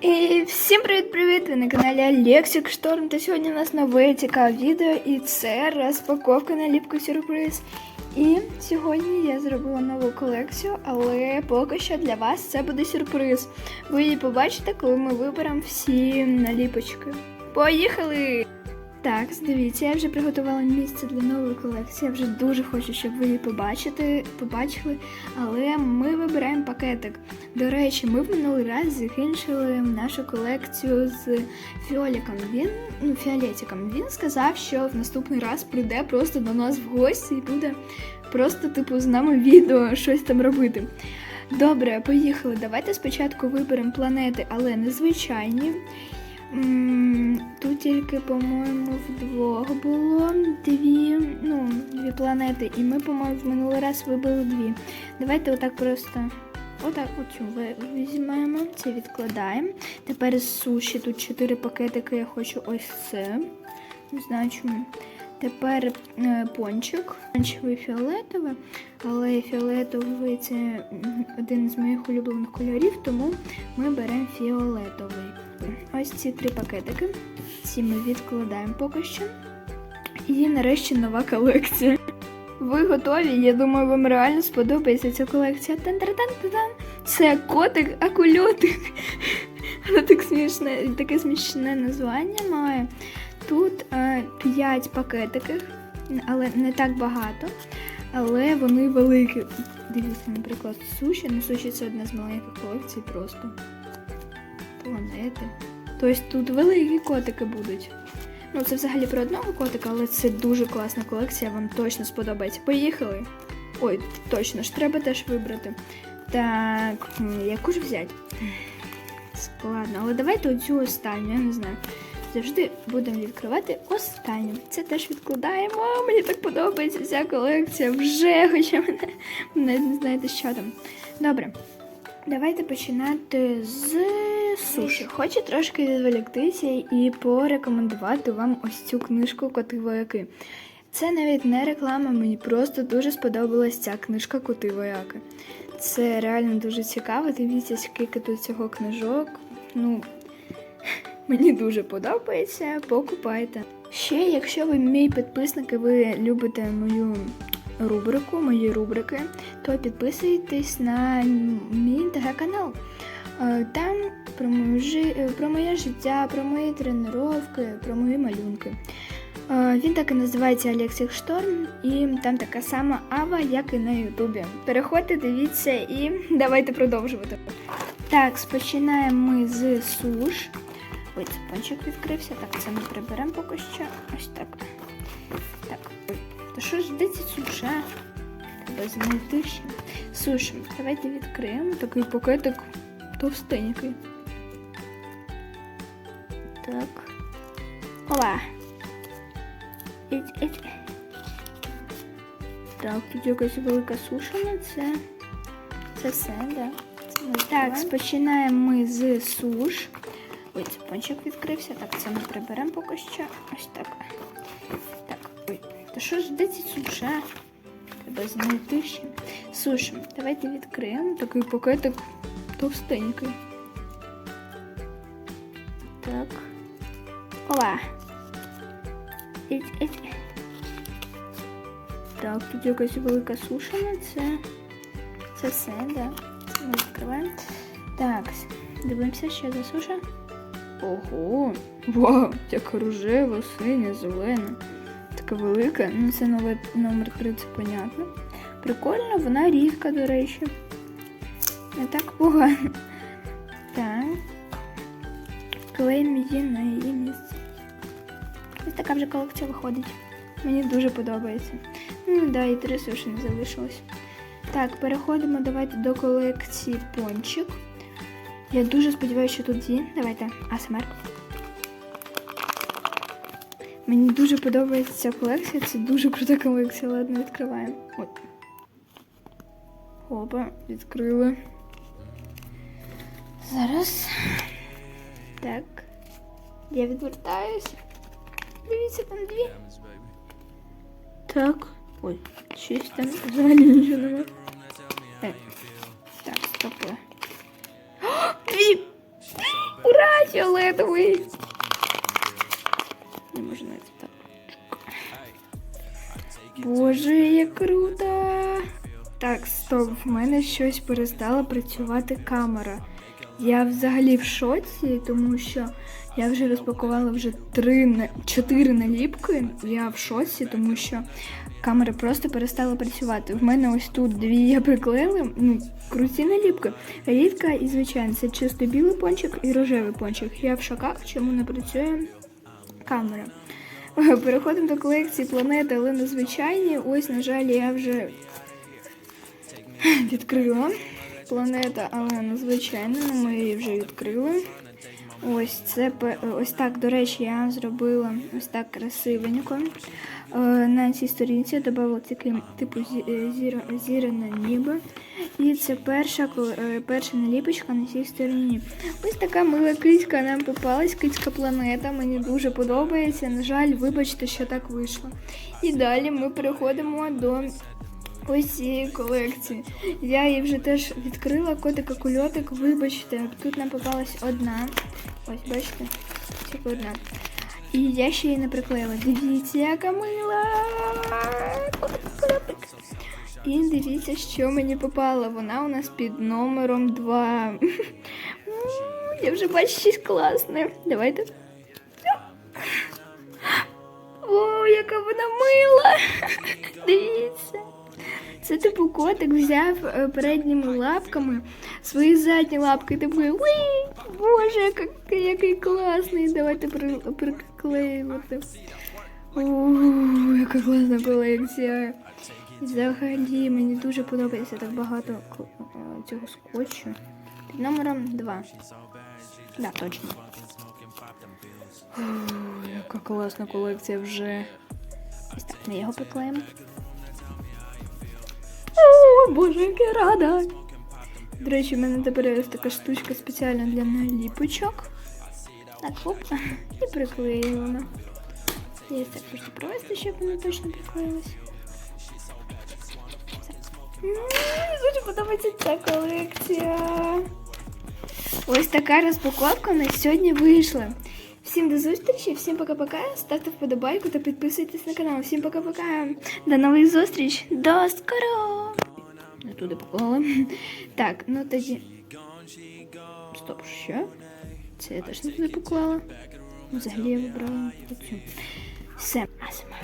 І всім привіт-привіт! Ви на каналі Лексик Шторм. Та сьогодні у нас нове цікаве відео, і це розпаковка наліпки сюрприз. І сьогодні я зробила нову колекцію, але поки що для вас це буде сюрприз. Ви її побачите, коли ми виберемо всі наліпочки. Поїхали! Так, дивіться, я вже приготувала місце для нової колекції. Я вже дуже хочу, щоб ви її побачите, побачили. Але ми вибираємо пакетик. До речі, ми в минулий раз закінчили нашу колекцію з фіоліком. Він, ну, фіолетиком. Він сказав, що в наступний раз прийде просто до нас в гості і буде просто, типу, з нами відео щось там робити. Добре, поїхали. Давайте спочатку виберемо планети, але не звичайні. М, Тут тільки, по-моєму, вдвох було дві, ну, дві планети, і ми, по-моєму, в минулий раз вибили дві. Давайте отак просто. Отак оцю візьмемо, це відкладаємо. Тепер з суші тут чотири пакетики, я хочу ось це. Не знаю чому. Тепер е, пончик. Пончевий фіолетовий, але фіолетовий це один з моїх улюблених кольорів, тому ми беремо фіолетовий. Ось ці три пакетики. Ці ми відкладаємо поки що. І нарешті нова колекція. Ви готові? Я думаю, вам реально сподобається ця колекція. Тан-тан-тан-тан. Це котик акульотик. Воно так смішне, таке смішне названня має. Тут е, 5 пакетиків, але не так багато. Але вони великі. Дивіться, наприклад, суші. Ну, суші це одна з маленьких колекцій просто. Планети. Тобто тут великі котики будуть. Ну, це взагалі про одного котика, але це дуже класна колекція, вам точно сподобається. Поїхали! Ой, точно ж, треба теж вибрати. Так, яку ж взяти? Складно, але давайте оцю останню, я не знаю. Завжди будемо відкривати останню. Це теж відкладаємо. Мені так подобається ця колекція вже, хоча мене, мене не знаєте, що там. Добре. Давайте починати з суші. Хочу трошки відволіктися і порекомендувати вам ось цю книжку Коти вояки. Це навіть не реклама, мені просто дуже сподобалась ця книжка Коти вояки. Це реально дуже цікаво. Дивіться, скільки тут цього книжок. Ну, мені дуже подобається, покупайте. Ще, якщо ви мій підписник і ви любите мою рубрику, мої рубрики, то підписуйтесь на мій інтеграканал. Е, Там про, жи- е, про моє життя, про мої тренування, про мої малюнки. Е, Він так і називається Алексіх Шторм, і там така сама ава, як і на Ютубі. Переходьте, дивіться і давайте продовжувати. Так, починаємо ми з суш. Це пончик відкрився. Так, це ми приберемо поки що. Ось так. Та що ж де ці суші? Треба знайти ще. Суші. Давайте відкриємо такий пакетик товстенький. Так. Іть, іть. Так, тут якась велика сушина. Це. Це все, да. Це так, починаємо ми з суш. Ой, це пончик відкрився. Так, це ми приберемо поки що. Ось так. Та що ж де ці суші? Треба знайти ще. Суші. Давайте відкриємо такий пакетик товстенький. Так. Іть. Так, тут якась велика сушина. Це. Це все, да. Це ми відкриваємо. Так, дивимося, що за суша. Ого! Вау! Яка рожева, синя, зелена. Така велика. Ну, це нове, номер 3, це понятно. Прикольно, вона рідка, до речі. Не так погано. Так. Клеїмо її на її місце. Ось така вже колекція виходить. Мені дуже подобається. Ну да, і три суші не залишилось. Так, переходимо давайте до колекції пончик. Я дуже сподіваюся, що тут дві. Давайте АСМР. Мені дуже подобається ця колекція. Це дуже крута колекція. Ладно, відкриваємо. От. Опа, відкрили. Зараз. Так. Я відвертаюся. Дивіться, там дві. Так. Ой, щось там взагалі нічого немає. Так, так, стопи. Дві! Ура! фіолетовий. Навіть так. Боже, як круто! Так, стоп, в мене щось перестала працювати камера. Я взагалі в шоці, тому що я вже розпакувала вже три чотири наліпки. Я в шоці, тому що камера просто перестала працювати. В мене ось тут дві я приклеїла, ну, круті наліпки. Рідка і звичайно, це чисто білий пончик і рожевий пончик. Я в шоках, чому не працює камера. Переходимо до колекції планети, але незвичайні. Ось, на жаль, я вже відкрила. Планета, але незвичайна, ми її вже відкрили. Ось це ось так, до речі, я зробила ось так красивенько. Е, На цій сторінці я додала такий типу е, ніби. І це перша, е, перша наліпочка на цій стороні. Ось така мила кицька нам попалась, кицька планета. Мені дуже подобається. На жаль, вибачте, що так вийшло. І далі ми переходимо до ось цієї колекції. Я її вже теж відкрила, котика кульотик, вибачте, тут нам попалась одна. Ось, бачите, тільки одна. І я ще її не приклеїла. Дивіться, яка мила! І дивіться, що мені попало. Вона у нас під номером 2. Я вже бачу щось класне. Давайте. О, яка вона мила! Дивіться. Це типу котик взяв е, передніми лапками свої задні лапки. Типу, уй, боже, який, який класний. Давайте при- приклеювати. О, яка класна колекція. Взагалі мені дуже подобається так багато е, цього скотчу. Під номером 2. Да, точно. О, яка класна колекція вже. Ось так ми його приклеїмо. О, боже, як я рада. До речі, в мене тепер є така штучка спеціальна для наліпочок. Так, хоп, і приклеїмо. Я так просто провести, щоб воно точно приклеїлось. Дуже подобається ця колекція. Ось така розпаковка у нас сьогодні вийшла. Всім до зустрічі, всім пока-пока. Ставте вподобайку та підписуйтесь на канал. Всім пока-пока. До нових зустріч. До скоро. Не туди поклала. Так, ну тоді. Стоп, що? Це я теж не туди поклала. Взагалі я вибрала. Все, асма.